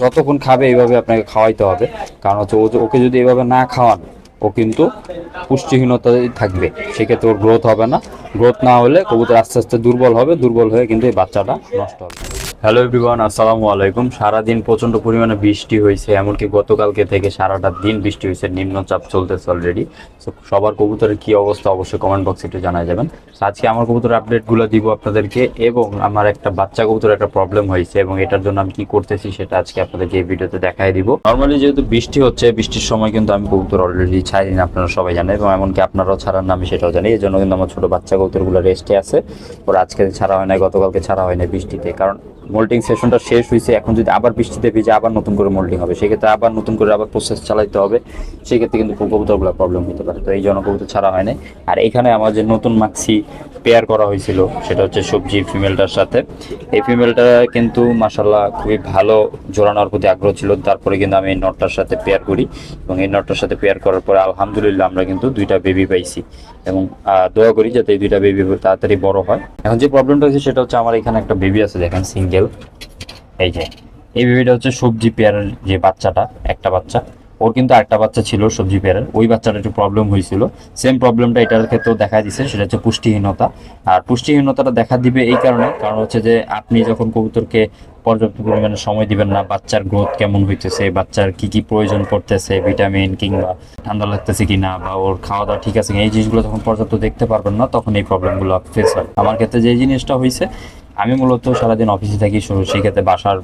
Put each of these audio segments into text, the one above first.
যতক্ষণ খাবে এইভাবে আপনাকে খাওয়াইতে হবে। কারণ হচ্ছে ওকে যদি এইভাবে না খাওয়ান, ও কিন্তু পুষ্টিহীনতায় থাকবে। সেক্ষেত্রে ওর গ্রোথ হবে না। গ্রোথ না হলে কবুতর আস্তে আস্তে দুর্বল হবে, দুর্বল হয়ে কিন্তু এই বাচ্চাটা নষ্ট হবে। হ্যালো এভরিওয়ান আসসালামু আলাইকুম। সারাদিন প্রচণ্ড পরিমাণে বৃষ্টি হয়েছে, এমনকি গতকালকে থেকে সারাটা দিন বৃষ্টি হয়েছে, নিম্নচাপ চলতেছে অলরেডি তো সবার কবুতরের কি অবস্থা অবশ্যই কমেন্ট বক্সে একটু জানাই যাবেন। আজকে আমার কবুতর আপডেটগুলো দিব আপনাদেরকে, এবং আমার একটা বাচ্চা কবুতর একটা প্রবলেম হয়েছে, এবং এটার জন্য আমি কি করতেছি সেটা আজকে আপনাদেরকে এই ভিডিওতে দেখাই দিব। নর্মালি যেহেতু বৃষ্টি হচ্ছে, বৃষ্টির সময় কিন্তু আমি কবুতর অলরেডি ছাড়ি না, আপনারা সবাই জানেন, এবং এমনকি আপনারাও ছাড়ার না আমি সেটাও জানি এই জন্য কিন্তু আমার ছোট বাচ্চা কবুতরগুলো রেস্টে আছে। ওরা আজকে ছাড়া হয় না গতকালকে ছাড়া হয় না বৃষ্টিতে, কারণ মোল্টিং সেশনটা শেষ হয়েছে এখন যদি আবার বৃষ্টিতে ভিজে আবার নতুন করে মোল্টিং হবে, সেক্ষেত্রে আবার নতুন করে আবার প্রসেস চালাইতে হবে, সেক্ষেত্রে কিন্তু কবুতরগুলো প্রবলেম হতে পারে। তো এই জন্য কবুতর ছাড়া হয় আর এখানে আমার যে নতুন মাক্সি পেয়ার করা হয়েছিল, সেটা হচ্ছে সবজি ফিমেলটার সাথে। এই ফিমেলটা কিন্তু মাসাল্লাহ খুবই ভালো জোড়ানোর প্রতি আগ্রহ ছিল। তারপরে কিন্তু আমি এই নটটার সাথে পেয়ার করি এবং এই নটটার সাথে পেয়ার করার পরে আলহামদুলিল্লাহ আমরা কিন্তু দুইটা বেবি পাইছি। এবং দোয়া করি যাতে এই দুইটা বেবি তাড়াতাড়ি বড় হয়। এখন যে প্রবলেমটা হচ্ছে সেটা হচ্ছে আমার এখানে একটা বেবি আছে, দেখেন সিঙ্গেল এই যে, এই বেবিটা হচ্ছে সবজি পেয়ারের যে বাচ্চাটা, একটা বাচ্চা, ওর কিন্তু একটা বাচ্চা ছিল সবজি পেয়ারের। ওই বাচ্চাটা একটু প্রবলেম হয়েছিল। সেম প্রবলেমটা এটার ক্ষেত্রেও দেখা দিছে, সেটা হচ্ছে পুষ্টিহীনতা। আর পুষ্টিহীনতাটা দেখা দিবে এই কারণে, কারণ হচ্ছে যে আপনি যখন কবুতরকে পর্যাপ্ত পরিমাণে সময় দিবেন না, বাচ্চার গ্রোথ কেমন হইতেছে, বাচ্চার কি কি প্রয়োজন পড়তেছে ভিটামিন কিংবা ঠান্ডা লাগতেছে কিনা, বা ওর খাওয়া দাওয়া ঠিক আছে এই জিনিসগুলো যখন পর্যাপ্ত দেখতে পারবেন না, তখন এই প্রবলেমগুলো ফেস হয়। আমার ক্ষেত্রে যে জিনিসটা হয়েছে আমি মূলত সারাদিন অফিসে থাকি সেক্ষেত্রে বাসার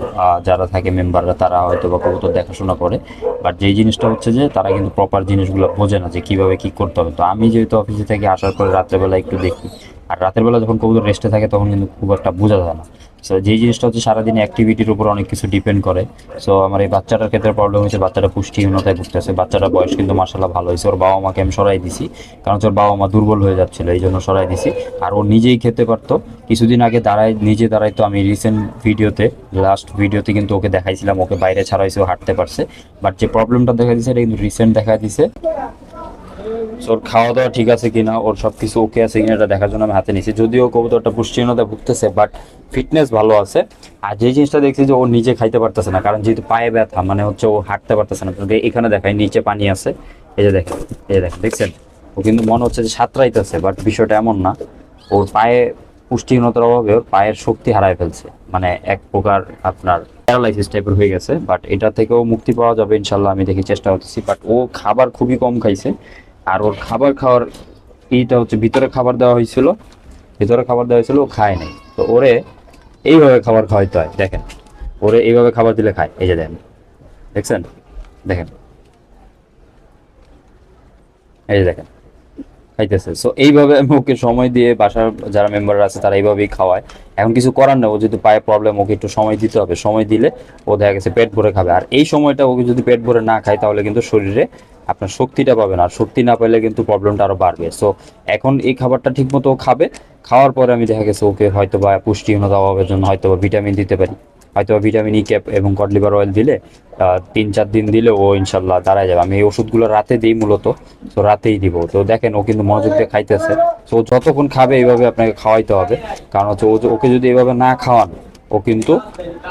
যারা থাকে মেম্বাররা তারা হয়তো বা কবুতর দেখাশোনা করে। বাট যেই জিনিসটা হচ্ছে যে, তারা কিন্তু প্রপার জিনিসগুলো বোঝে না যে কীভাবে কী করতে হবে। তো আমি যেহেতু অফিসে থাকি, আসার পরে রাত্রেবেলা একটু দেখি। আর রাতের বেলা যখন কবুতর রেস্টে থাকে, তখন কিন্তু খুব একটা বোঝা যায় না। সো যেই জিনিসটা হচ্ছে সারাদিন অ্যাক্টিভিটির উপর অনেক কিছু ডিপেন্ড করে। সো আমার এই বাচ্চাটার ক্ষেত্রে প্রবলেম হয়েছে, বাচ্চাটা পুষ্টিহীনতায় ভুগতেছে। বাচ্চাটার বয়স কিন্তু মাসাল্লাহ ভালো হয়েছে। ওর বাবা মাকে আমি সরাই দিছি, কারণ ওর বাবা মা দুর্বল হয়ে যাচ্ছিল, এই জন্য সরাই দিছি। আর ও নিজেই খেতে পারতো। কিছুদিন আগে দাঁড়ায়, নিজে দাঁড়াইতো আমি রিসেন্ট ভিডিওতে লাস্ট ভিডিওতে কিন্তু ওকে দেখাইছিলাম, ওকে বাইরে ছাড়াইছে, ও হাঁটতে পারছে। বাট যে প্রবলেমটা দেখা দিছে, এটা কিন্তু রিসেন্ট দেখা দিছে। ওর খাওয়া দাওয়া ঠিক আছে কিনা, ওর সব কিছু ওকে আছে কিনা, এটা দেখার জন্য আমি হাতে নিয়েছি। যদিও কবুতরটা পুষ্টিহীনতা ভুগতেছে বাট ফিটনেস ভালো আছে। আর যে জিনিসটা দেখছি যে ও নিজে খাইতে পারতেছে না, কারণ যেহেতু পায়ে ব্যথা মানে হচ্ছে ও হাঁটতে পারতেছে না। এখানে দেখায় নিচে পানি আছে। এই যে দেখেন, এই দেখেন, দেখছেন? ও কিন্তু মনে হচ্ছে যে সাঁতরাইতেছে বাট বিষয়টা এমন না। ওর পায়ে পুষ্টিহীনতার অভাবে ওর পায়ের শক্তি হারায় ফেলছে। মানে এক প্রকার আপনার প্যারালাইসিস টাইপের হয়ে গেছে বাট এটা থেকেও মুক্তি পাওয়া যাবে ইনশাল্লাহ আমি দেখি চেষ্টা করতেছি। বাট ও খাবার খুবই কম খাইছে। আর ওর খাবার খাওয়ার এইটা হচ্ছে ভিতরে খাবার দেওয়া হয়েছিল, ভিতরে খাবার দেওয়া হয়েছিল, ও খায় নাই। তো ওরে এইভাবে খাবার খাওয়াইতে হয়, দেখেন। ওরে এইভাবে খাবার দিলে খায়, এই যে দেখেন। দেখছেন? দেখেন। এই যে দেখেন। খাইতেছে। সো এইভাবে ওকে সময় দিয়ে বাসার যারা মেম্বার আছে, তারা এইভাবেই খাওয়ায়। এখন কিছু করার না ও যদি পায়ে প্রবলেম ওকে একটু সময় দিতে হবে। সময় দিলে ও দেখা গেছে পেট ভরে খাবে। আর এই সময়টা ওকে যদি পেট ভরে না খায়, তাহলে কিন্তু শরীরে আপনার শক্তিটা পাবেন আর শক্তি না পেলে কিন্তু প্রবলেমটা আরও বাড়বে। সো এখন এই খাবারটা ঠিক মতো খাবে, খাওয়ার পরে আমি দেখা গেছে ওকে হয়তো বা পুষ্টিহীনতা অভাবের জন্য হয়তো বা ভিটামিন দিতে পারি। হয়তো ভিটামিন ই ক্যাপ এবং কড লিভার অয়েল দিলে তিন চার দিন দিলে ও ইনশাল্লাহ দাঁড়ায় যাবে। আমি এই ওষুধগুলো রাতে দিই মূলত, তো রাতেই দিব। তো দেখেন ও কিন্তু মনোযোগ দিয়ে খাইতেছে। তো যতক্ষণ খাবে এইভাবে আপনাকে খাওয়াইতে হবে। কারণ হচ্ছে ওকে যদি এইভাবে না খাওয়ান ও কিন্তু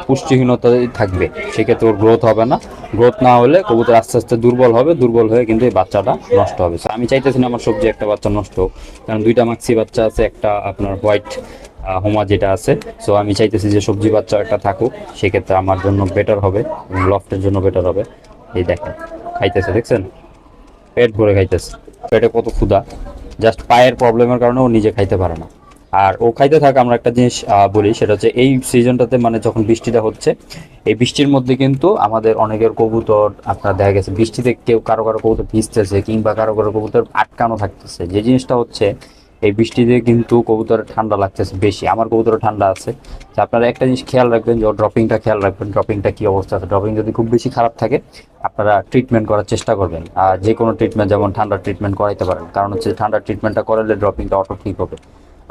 পুষ্টিহীনতায় থাকবে। সেক্ষেত্রে ওর গ্রোথ হবে না। গ্রোথ না হলে কবুতর আস্তে আস্তে দুর্বল হবে, দুর্বল হয়ে কিন্তু এই বাচ্চাটা নষ্ট হবে। আমি চাইতেছি না আমার সবজি একটা বাচ্চা নষ্ট হোক। কারণ দুইটা মাক্সি বাচ্চা আছে, একটা আপনার হোয়াইট হোমা যেটা আছে। সো আমি চাইতেছি যে সবজি বাচ্চা একটা থাকুক, সেক্ষেত্রে আমার জন্য বেটার হবে লফটের জন্য বেটার হবে। এই দেখেন, খাইতেছে, দেখছেন? পেট ভরে খাইতেছে। পেটে কত ক্ষুধা। জাস্ট পায়ের প্রবলেমের কারণে ও নিজে খাইতে পারে না। আর ও খাইতে থাক, আমরা একটা জিনিস বলি, সেটা হচ্ছে এই সিজনটাতে মানে যখন বৃষ্টিটা হচ্ছে, এই বৃষ্টির মধ্যে কিন্তু আমাদের অনেকের কবুতর, আপনার দেখা গেছে, বৃষ্টিতে কেউ কারও কারও কবুতর ভিজতেছে কিংবা কারও কারও কবুতর আটকানো থাকতেছে। যে জিনিসটা হচ্ছে, এই বৃষ্টিতে কিন্তু কবুতরের ঠান্ডা লাগতেছে বেশি। আমার কবুতরের ঠান্ডা আছে। তো আপনারা একটা জিনিস খেয়াল রাখবেন যে ড্রপিংটা খেয়াল রাখবেন ড্রপিংটা কি অবস্থা আছে? ড্রপিং যদি খুব বেশি খারাপ থাকে, আপনারা ট্রিটমেন্ট করার চেষ্টা করবেন। আর যে কোনো ট্রিটমেন্ট যেমন ঠান্ডা ট্রিটমেন্ট করাইতে পারেন। কারণ হচ্ছে ঠান্ডা ট্রিটমেন্টটা করালে ড্রপিংটা অটো ঠিক হবে।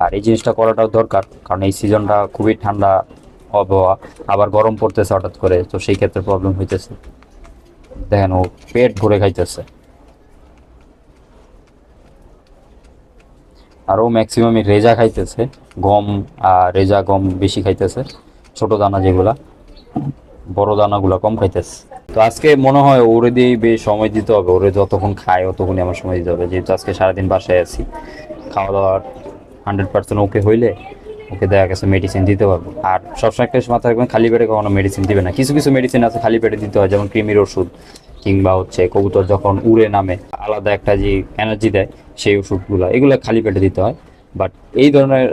আর এই জিনিসটা করাটাও দরকার, কারণ এই সিজনটা খুবই ঠান্ডা আবহাওয়া, আবার গরম পড়তেছে হঠাৎ করে, তো সেই ক্ষেত্রে প্রবলেম হইতেছে। দেখেন ও পেট ভরে খাইতেছে। আরও ম্যাক্সিমাম রেজা খাইতেছে, গম আর রেজা গম বেশি খাইতেছে, ছোট দানা যেগুলা, বড় দানাগুলো কম খাইতেছে। তো আজকে মনে হয় ওরে দিয়েই বেশ সময় দিতে হবে, ওরে যতক্ষণ খায় ততক্ষণই আমার সময় দিতে হবে, যেহেতু আজকে সারাদিন বাসায় আছি খাওয়া দাওয়ার হান্ড্রেড পার্সেন্ট ওকে হইলে ওকে দেখা গেছে মেডিসিন দিতে পারব। আর সবসময় একটা মাথা রাখবেন, খালি পেটে কখনো মেডিসিন দিবে না। কিছু কিছু মেডিসিন আছে খালি পেটে দিতে হয়, যেমন কৃমির ওষুধ কিংবা হচ্ছে কবুতর যখন উড়ে নামে, আলাদা একটা যে এনার্জি দেয় সেই ওষুধগুলো, এগুলো খালি পেটে দিতে হয়। বাট এই ধরনের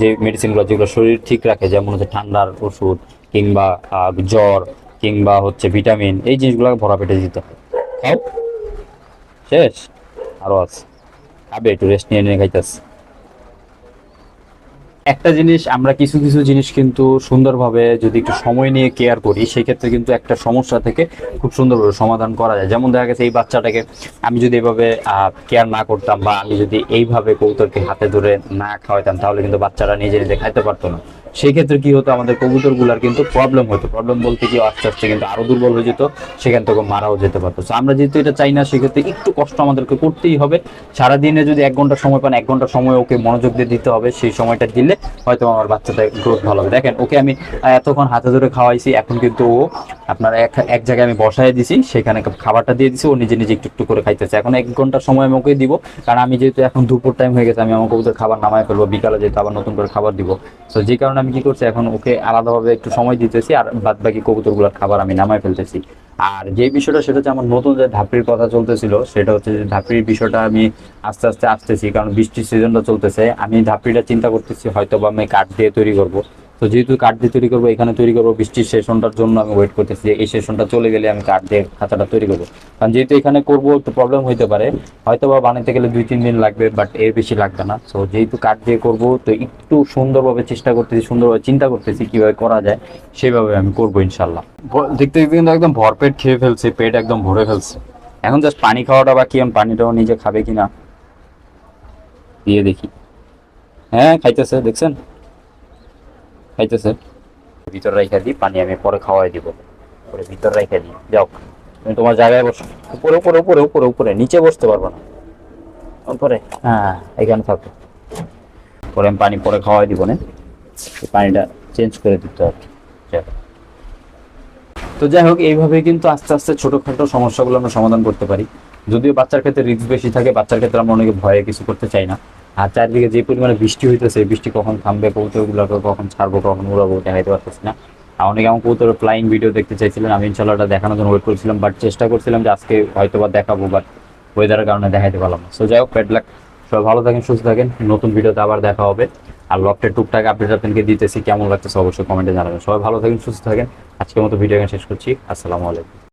যে মেডিসিনগুলো যেগুলো শরীর ঠিক রাখে, যেমন হচ্ছে ঠান্ডার ওষুধ কিংবা জ্বর কিংবা হচ্ছে ভিটামিন এই জিনিসগুলো ভরা পেটে দিতে হয়। শেষ। আরও আছে। খাবে, একটু রেস্ট নিয়ে নিয়ে খাইতেছে। একটা জিনিস, আমরা কিছু কিছু জিনিস কিন্তু সুন্দরভাবে যদি একটু সময় নিয়ে কেয়ার করি, সেক্ষেত্রে কিন্তু একটা সমস্যা থেকে খুব সুন্দরভাবে সমাধান করা যায়। যেমন দেখা গেছে এই বাচ্চাটাকে আমি যদি এভাবে কেয়ার না করতাম বা আমি যদি এইভাবে কৌতরকে হাতে ধরে না খাওয়াইতাম, তাহলে কিন্তু বাচ্চারা নিজে নিজে খাইতে পারতো না। সেই ক্ষেত্রে কি হতো? আমাদের কবুতরগুলার কিন্তু প্রবলেম হতো। প্রবলেম বলতে কি আস্তে আস্তে কিন্তু আরও দুর্বল হয়ে যেত, সেখান থেকে মারাও যেতে পারতো। আমরা যেহেতু এটা চাই না, সেক্ষেত্রে একটু কষ্ট আমাদেরকে করতেই হবে। সারাদিনে যদি এক ঘণ্টা সময় পান, এক ঘণ্টা সময় ওকে মনোযোগ দিয়ে দিতে হবে, সেই সময়টা দিলে হয়তো আমার বাচ্চাটা গ্রোথ ভালো হবে। দেখেন, ওকে আমি এতক্ষণ হাতে ধরে খাওয়াইছি, এখন কিন্তু ও আপনার এক এক জায়গায় আমি বসায় দিছি, সেখানে খাবারটা দিয়ে দিছি, ও নিজে নিজে একটু একটু করে খাইতেছে। এখন এক ঘণ্টা সময় আমি ওকে দিব, কারণ আমি যেহেতু এখন দুপুর টাইম হয়ে গেছে, আমি আমার কবুতর খাবার নামায় ফেলব, বিকালে যেহেতু আবার নতুন করে খাবার দিব। তো যে কারণে আমি কি করছি? এখন ওকে আলাদাভাবে একটু সময় দিতেছি আর বাদ বাকি কবুতরগুলোর খাবার আমি নামায় ফেলতেছি। আর যে বিষয়টা সেটা হচ্ছে আমার নতুন যে ধাপড়ির কথা চলতেছিল, সেটা হচ্ছে যে ধাপড়ির বিষয়টা আমি আস্তে আস্তে আসতেছি, কারণ বৃষ্টির সিজনটা চলতেছে। আমি ধাপড়িটা চিন্তা করতেছি হয়তো বা আমি কাঠ দিয়ে তৈরি করব। তো যেহেতু কাঠ দিয়ে তৈরি করব এখানে তৈরি করব বৃষ্টির সেশনটার জন্য আমি ওয়েট করতেছি। যে এই সেশনটা চলে গেলে আমি কাঠ দিয়ে খাতাটা তৈরি করব। কারণ যেহেতু এখানে করব একটু প্রবলেম হইতে পারে। হয়তো বা বানাইতে গেলে দুই তিন দিন লাগবে বাট এর বেশি লাগবে না। তো যেহেতু কাঠ দিয়ে করব তো একটু সুন্দরভাবে চেষ্টা করতেছি সুন্দরভাবে চিন্তা করতেছি কীভাবে করা যায় সেভাবে আমি করব ইনশাল্লাহ দেখতে দেখতে কিন্তু একদম ভরপেট খেয়ে ফেলছে পেট একদম ভরে ফেলছে। এখন জাস্ট পানি খাওয়াটা বাকি আমি পানিটাও নিজে খাবে কিনা? দিয়ে দেখি। হ্যাঁ খাইতেছে দেখছেন? খাইতেছে। ভিতর রাইখা দিই পানি আমি পরে খাওয়াই দিব। পরে ভিতর রাইখা দিই যাও। তুমি তোমার জায়গায় বসো। উপরে উপরে উপরে উপরে উপরে, নিচে বসতে পারব না। উপরে। হ্যাঁ এখানে থাকো। পরে আমি পানি পরে খাওয়াই দিব না। পানিটা চেঞ্জ করে দিতে হবে। তো যাই হোক, এইভাবে কিন্তু আস্তে আস্তে ছোটখাটো সমস্যাগুলো আমরা সমাধান করতে পারি। যদিও বাচ্চার ক্ষেত্রে রিস্ক বেশি থাকে, বাচ্চার ক্ষেত্রে আমরা অনেকে ভয়ে কিছু করতে চাই না। আর চারদিকে যে পরিমাণে বৃষ্টি হইতেছে বৃষ্টি কখন থামবে কবুতরগুলোকে কখন ছাড়বো, কখন উড়াবো দেখাইতে পারতেছি না। অনেকে আমার কবুতরের ফ্লাইং ভিডিও দেখতে চাইছিলেন, আমি ইনশাল্লাহ ওটা দেখানোর জন্য ওয়েট করছিলাম বাট চেষ্টা করছিলাম যে আজকে হয়তো বা দেখাবো বাট ওয়েদারের কারণে দেখাইতে পারলাম না। সো যাই হোক লাগ সবাই ভালো থাকেন, সুস্থ থাকেন। নতুন ভিডিওতে আবার দেখা হবে। আর লফটের টুকটাক আপডেট আপনাকে দিতেছি, কেমন লাগতেছে অবশ্যই কমেন্টে জানাবেন। সবাই ভালো থাকেন, সুস্থ থাকেন। আজকের মতো ভিডিও শেষ করছি। আসসালামু আলাইকুম।